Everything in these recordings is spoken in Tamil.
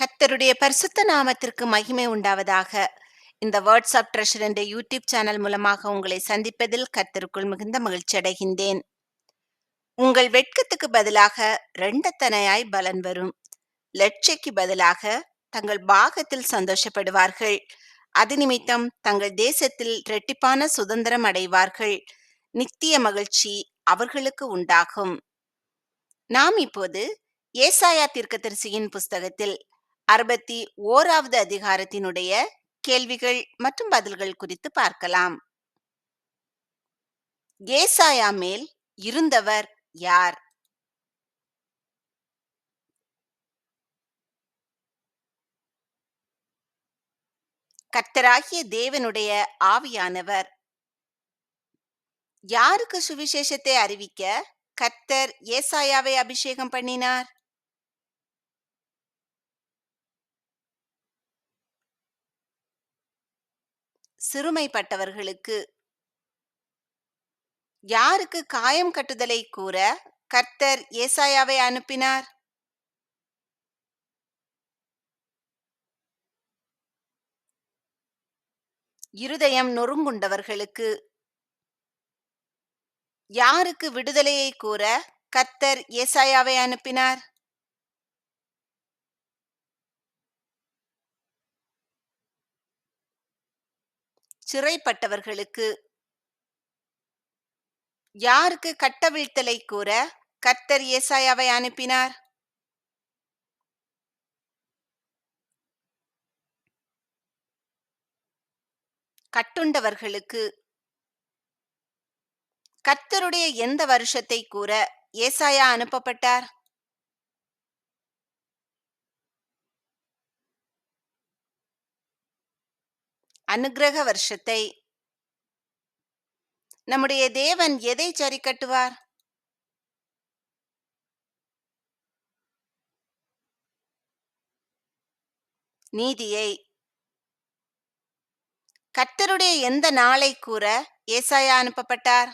கர்த்தருடைய பரிசுத்த நாமத்திற்கு மகிமை உண்டாவதாக. இந்த வேர்ட்ஸ் ஆஃப் ட்ரெஷர் என்ற யூடியூப் சேனல் மூலமாக உங்களை சந்திப்பதில் கர்த்தருக்குள் மிகுந்த மகிழ்ச்சி அடைகின்றேன். உங்கள் வெட்கத்துக்கு பதிலாக ரெண்டத்தனையாய் பலன் வரும். லட்சைக்கு பதிலாக தங்கள் பாகத்தில் சந்தோஷப்படுவார்கள். அது நிமித்தம் தங்கள் தேசத்தில் இரட்டிப்பான சுதந்திரம் அடைவார்கள். நித்திய மகிழ்ச்சி அவர்களுக்கு உண்டாகும். நாம் இப்போது ஏசாயா தீர்க்கதரிசியின் புஸ்தகத்தில் அறுபத்தி ஓராவது அதிகாரத்தினுடைய கேள்விகள் மற்றும் பதில்கள் குறித்து பார்க்கலாம். ஏசாயா மேல் இருந்தவர் யார்? கர்த்தராகிய தேவனுடைய ஆவியானவர். யாருக்கு சுவிசேஷத்தை அறிவிக்க கர்த்தர் ஏசாயாவை அபிஷேகம் பண்ணினார்? சிறுமைப்பட்டவர்களுக்கு யாருக்கு காயம் கட்டுதலை கூற கர்த்தர் ஏசாயாவை அனுப்பினார்? இருதயம் நொறுங்குண்டவர்களுக்கு யாருக்கு விடுதலையை கூற கர்த்தர் ஏசாயாவை அனுப்பினார்? சிறைப்பட்டவர்களுக்கு. யாருக்கு கட்டவிழ்த்தலை கூற கர்த்தர் ஏசாயாவை அனுப்பினார்? கட்டுண்டவர்களுக்கு. கர்த்தருடைய எந்த வருஷத்தை கூற ஏசாயா அனுப்பப்பட்டார்? அனுக்கிரக வருஷத்தை. நம்முடைய தேவன் எதை சரி கட்டுவார் நீதியை. கர்த்தருடைய எந்த நாளை கூற ஏசாயா அனுப்பப்பட்டார்?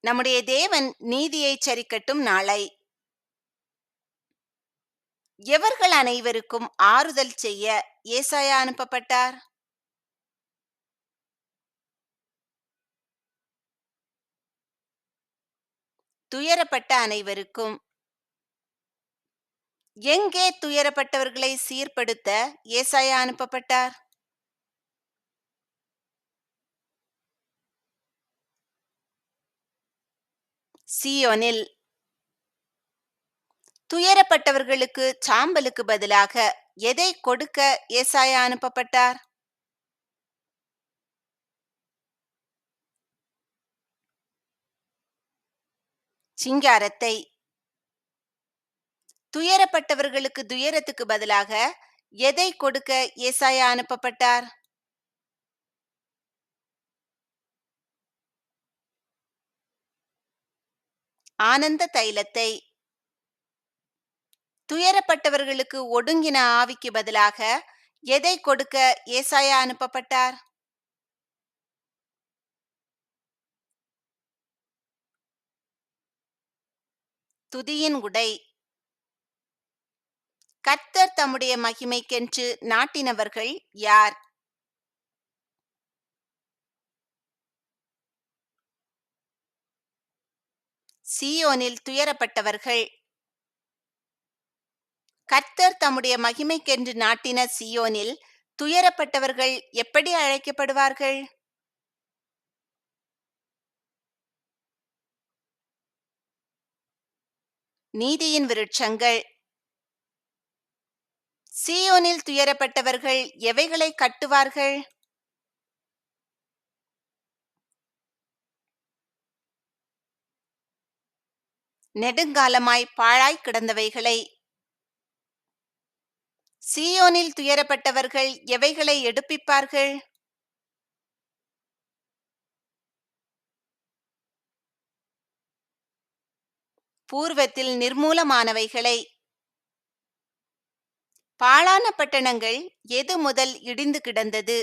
நம்முடைய தேவன் நீதியை சரிக்கட்டும் நாளை. எவர்கள் அனைவருக்கும் ஆறுதல் செய்ய ஏசாயா அனுப்பப்பட்டார்? துயரப்பட்ட அனைவருக்கும். எங்கே துயரப்பட்டவர்களை சீர்படுத்த ஏசாயா அனுப்பப்பட்டார்? சியோனில் துயரப்பட்டவர்களுக்கு சாம்பலுக்கு பதிலாக எதை கொடுக்க ஏசாயா அனுப்பப்பட்டார்? சிங்காரத்தை. துயரப்பட்டவர்களுக்கு துயரத்துக்கு பதிலாக எதை கொடுக்க ஏசாயா அனுப்பப்பட்டார்? ஆனந்த தைலத்தை. துயரப்பட்டவர்களுக்கு ஒடுங்கின ஆவிக்கு பதிலாக எதை கொடுக்க ஏசாயா அனுப்பப்பட்டார்? துதியின் உடை. கர்த்தர் தம்முடைய மகிமைக்கென்று நாட்டினவர்கள் யார்? சியோனில் துயரப்பட்டவர்கள். கர்த்தர் தம்முடைய மகிமைக்கென்று நாட்டின சியோனில் துயரப்பட்டவர்கள் எப்படி அழைக்கப்படுவார்கள்? நீதியின் விருட்சங்கள். சியோனில் துயரப்பட்டவர்கள் எவைகளை கட்டுவார்கள்? நெடுங்காலமாய் பாழாய் கிடந்தவைகளை சியோனில் துயரப்பட்டவர்கள் எவைகளை எடுப்பிப்பார்கள்? பூர்வத்தில் நிர்மூலமானவைகளை. பாழான பட்டணங்கள் எது முதல் இடிந்து கிடந்தது?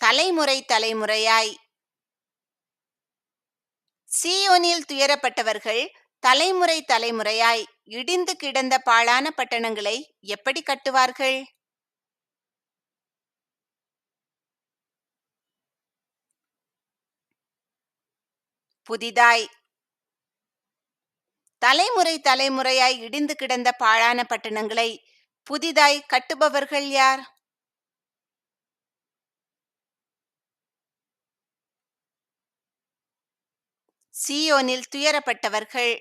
தலைமுறை தலைமுறையாய். சீயோனில் துயரப்பட்டவர்கள் தலைமுறை தலைமுறையாய் இடிந்து கிடந்த பாழான பட்டணங்களை எப்படி கட்டுவார்கள்? புதிதாய். தலைமுறை தலைமுறையாய் இடிந்து கிடந்த பாழான பட்டணங்களை புதிதாய் கட்டுபவர்கள் யார்? சீயோனில் துயரப்பட்டவர்கள்.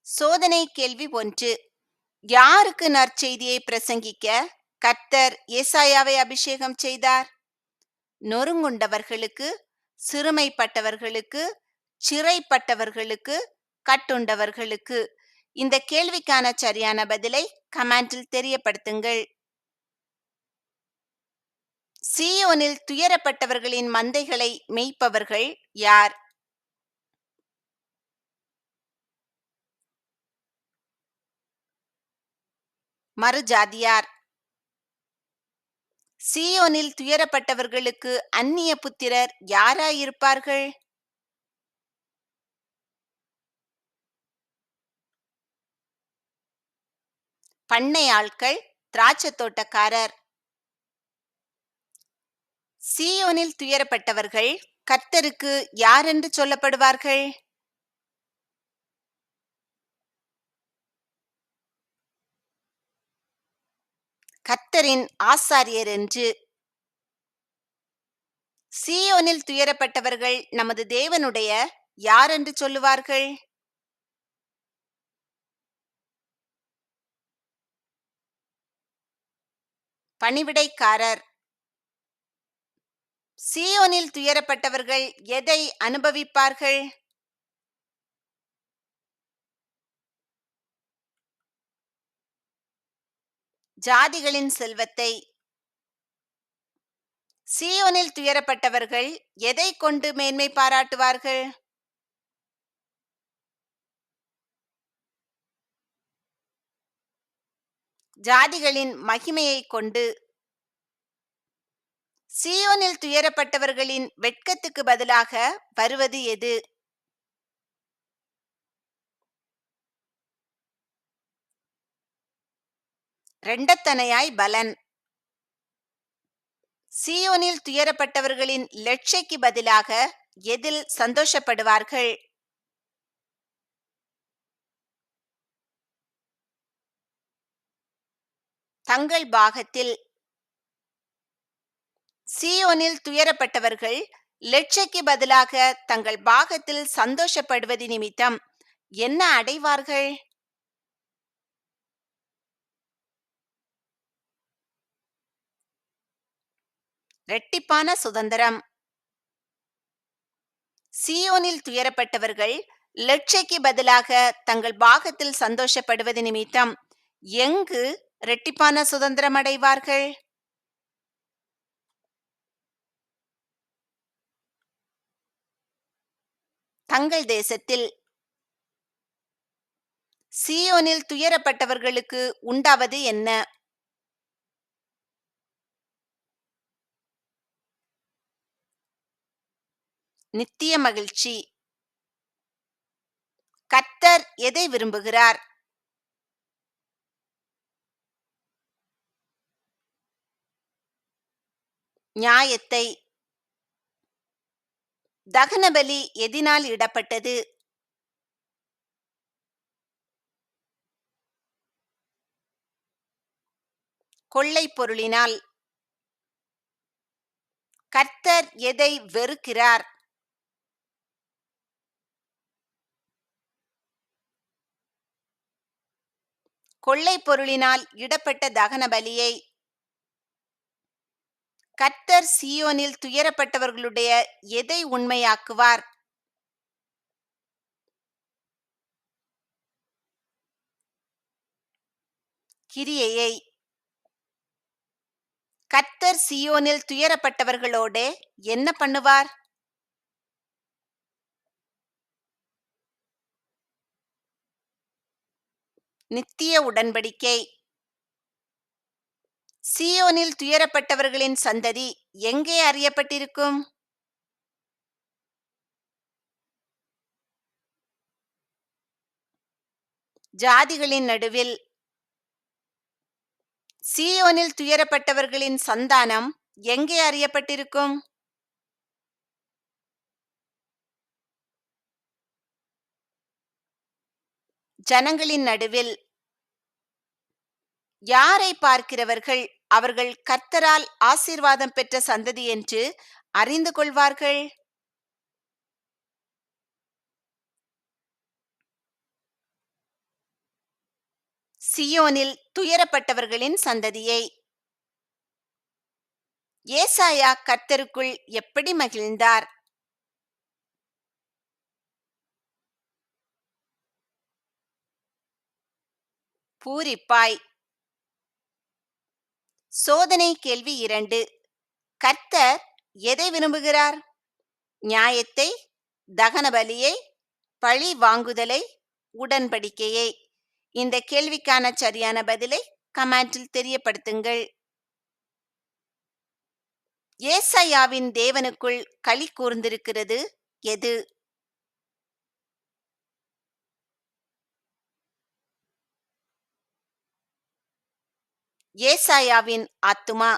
சோதனை கேள்வி ஒன்று. யாருக்கு நற்செய்தியை பிரசங்கிக்க கர்த்தர் ஏசாயாவை அபிஷேகம் செய்தார்? நொறுங்குண்டவர்களுக்கு சிறுமைப்பட்டவர்களுக்கு சிறைப்பட்டவர்களுக்கு கட்டுண்டவர்களுக்கு. இந்த கேள்விக்கான சரியான பதிலை கமெண்டில் தெரியப்படுத்துங்கள். சீயோனில் துயரப்பட்டவர்களின் மந்தைகளை மேய்ப்பவர்கள் யார்? மறுஜாதியார். சீயோனில் துயரப்பட்டவர்களுக்கு அந்நிய புத்திரர் யாராயிருப்பார்கள்? பண்ணை ஆட்கள் திராட்சை தோட்டக்காரர். சீயோனில் துயரப்பட்டவர்கள் கர்த்தருக்கு யாரென்று சொல்லப்படுவார்கள்? கர்த்தரின் ஆசாரியர் என்று சீயோனில் துயரப்பட்டவர்கள் நமது தேவனுடைய யாரென்று சொல்லுவார்கள்? பணிவிடைக்காரர் சீயோனில் துயரப்பட்டவர்கள் எதை அனுபவிப்பார்கள்? ஜாதிகளின் செல்வத்தை. சீயோனில் துயரப்பட்டவர்கள் எதை கொண்டு மேன்மை பாராட்டுவார்கள்? ஜாதிகளின் மகிமையை கொண்டு சீயோனில் துயரப்பட்டவர்களின் வெட்கத்துக்கு பதிலாக வருவது எது? ரெண்டத்தனையாய் பலன். சீயோனில் துயரப்பட்டவர்களின் லட்சைக்கு பதிலாக எதில் சந்தோஷப்படுவார்கள்? தங்கள் பாகத்தில் சீயோனில் துயரப்பட்டவர்கள் லட்சைக்கு பதிலாக தங்கள் பாகத்தில் சந்தோஷப்படுவது நிமித்தம் என்ன அடைவார்கள்? இரட்டிப்பான சுதந்திரம். சியோனில் துயரப்பட்டவர்கள் லட்சைக்கு பதிலாக தங்கள் பாகத்தில் சந்தோஷப்படுவது நிமித்தம் எங்கு இரட்டிப்பான சுதந்திரம் அடைவார்கள்? தங்கள் தேசத்தில் சீயோனில் துயரப்பட்டவர்களுக்கு உண்டாவது என்ன? நித்திய மகிழ்ச்சி. கர்த்தர் எதை விரும்புகிறார்? நியாயத்தை தகனபலி எதினால் இடப்பட்டது? கொள்ளை பொருளினால். கர்த்தர் எதை வெறுக்கிறார்? கொள்ளை பொருளினால் இடப்பட்ட தகன பலியை கர்த்தர் சியோனில் துயரப்பட்டவர்களுடைய எதை உண்மையாக்குவார்? கிரியையை. கர்த்தர் சியோனில் துயரப்பட்டவர்களோடு என்ன பண்ணுவார்? நித்திய உடன்படிக்கை. சியோனில் துயரப்பட்டவர்களின் சந்ததி எங்கே அறியப்பட்டிருக்கும்? ஜாதிகளின் நடுவில். சியோனில் துயரப்பட்டவர்களின் சந்தானம் எங்கே அறியப்பட்டிருக்கும்? ஜனங்களின் நடுவில். யாரை பார்க்கிறவர்கள் அவர்கள் கர்த்தரால் ஆசீர்வாதம் பெற்ற சந்ததி என்று அறிந்து கொள்வார்கள்? சியோனில் துயரப்பட்டவர்களின் சந்ததியை. ஏசாயா கர்த்தருக்குள் எப்படி மகிழ்ந்தார்? பூரிப்பாய் சோதனை கேள்வி இரண்டு. கர்த்தர் எதை விரும்புகிறார்? நியாயத்தை தகன பலியை பழி வாங்குதலை உடன்படிக்கையை. இந்த கேள்விக்கான சரியான பதிலை கமெண்டில் தெரியப்படுத்துங்கள். ஏசையாவின் தேவனுக்குள் களி கூர்ந்திருக்கிறது எது? ஏசாயாவின் ஆத்துமா?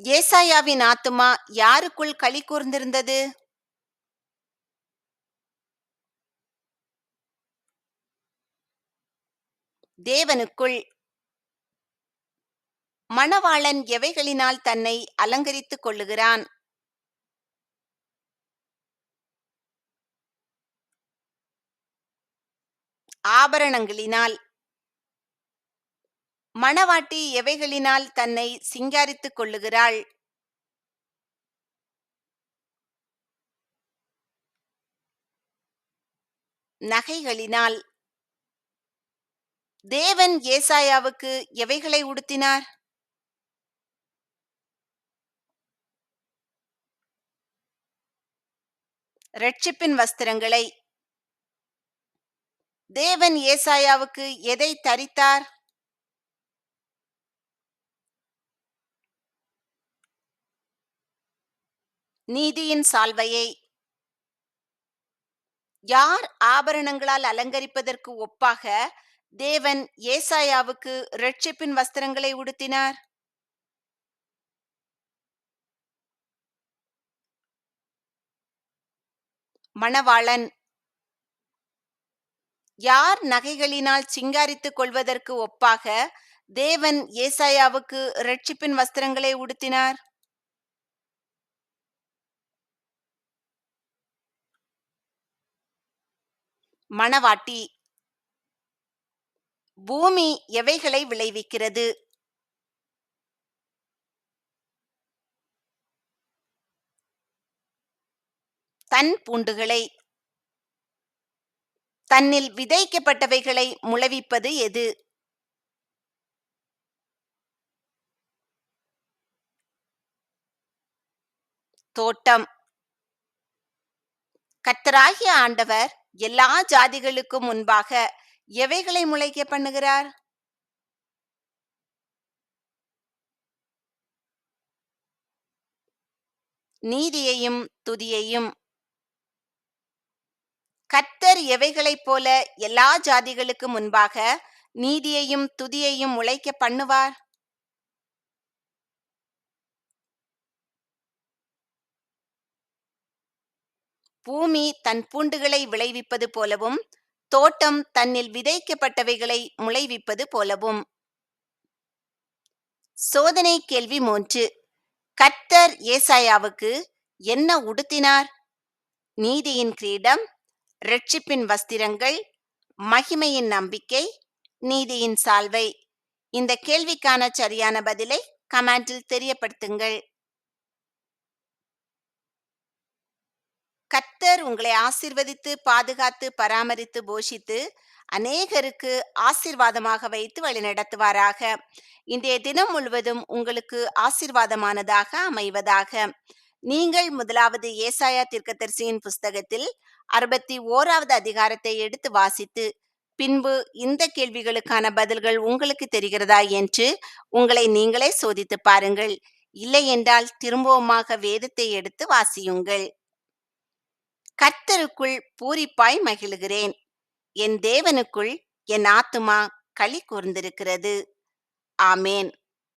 ஏசாயாவின் ஆத்துமா யாருக்குள் களி கூர்ந்திருந்தது? தேவனுக்குள். மணவாளன் எவைகளினால் தன்னை அலங்கரித்துக் கொள்ளுகிறான்? ஆபரணங்களினால். மணவாட்டி எவைகளினால் தன்னை சிங்காரித்துக் கொள்ளுகிறாள்? நகைகளினால். தேவன் ஏசாயாவுக்கு எவைகளை உடுத்தினார்? ரட்சிப்பின் வஸ்திரங்களை. தேவன் ஏசாயாவுக்கு எதை தரித்தார்? நீதியின் சால்வையை. யார் ஆபரணங்களால் அலங்கரிப்பதற்கு ஒப்பாக தேவன் ஏசாயாவுக்கு ரட்சிப்பின் வஸ்திரங்களை உடுத்தினார்? மணவாளன். யார் நகைகளினால் சிங்காரித்துக் கொள்வதற்கு ஒப்பாக தேவன் ஏசாயாவுக்கு ரட்சிப்பின் வஸ்திரங்களை உடுத்தினார்? மணவாட்டி. பூமி எவைகளை விளைவிக்கிறது? தன் பூண்டுகளை. தன்னில் விதைக்கப்பட்டவைகளை முளைவிப்பது எது? தோட்டம். கத்தராகிய ஆண்டவர் எல்லா ஜாதிகளுக்கும் முன்பாக எவைகளை முளைக்க பண்ணுகிறார்? நீதியையும் துதியையும் கர்த்தர் எவைகளைப் போல எல்லா ஜாதிகளுக்கு முன்பாக நீதியையும் துதியையும் முளைக்க பண்ணுவார்? பூமி தன் பூண்டுகளை விளைவிப்பது போலவும் தோட்டம் தன்னில் விதைக்கப்பட்டவைகளை முளைவிப்பது போலவும். சோதனை கேள்வி மூன்று. கர்த்தர் ஏசாயாவுக்கு என்ன உடுத்தினார்? நீதியின் கிரீடம் ரட்சிப்பின் வஸ்திரங்கள் மகிமையின் நம்பிக்கை நீதியின் சால்வை. இந்த கேள்விக்கான சரியான பதிலை கமெண்டில் தெரியப்படுத்துங்கள். கர்த்தர் உங்களை ஆசிர்வதித்து பாதுகாத்து பராமரித்து போஷித்து அநேகருக்கு ஆசிர்வாதமாக வைத்து வழிநடத்துவாராக இன்றைய தினம் முழுவதும் உங்களுக்கு ஆசீர்வாதமானதாக அமைவதாக. நீங்கள் முதலாவது ஏசாயா தீர்க்கதரிசியின் புஸ்தகத்தில் அறுபத்தி ஓராவது அதிகாரத்தை எடுத்து வாசித்து பின்பு இந்த கேள்விகளுக்கான பதில்கள் உங்களுக்கு தெரிகிறதா என்று உங்களை நீங்களே சோதித்துப் பாருங்கள். இல்லை என்றால் திரும்பவுமாக வேதத்தை எடுத்து வாசியுங்கள். கர்த்தருக்குள் பூரிப்பாய் மகிழுகிறேன். என் தேவனுக்குள் என் ஆத்துமா களி கூர்ந்திருக்கிறது. ஆமேன்.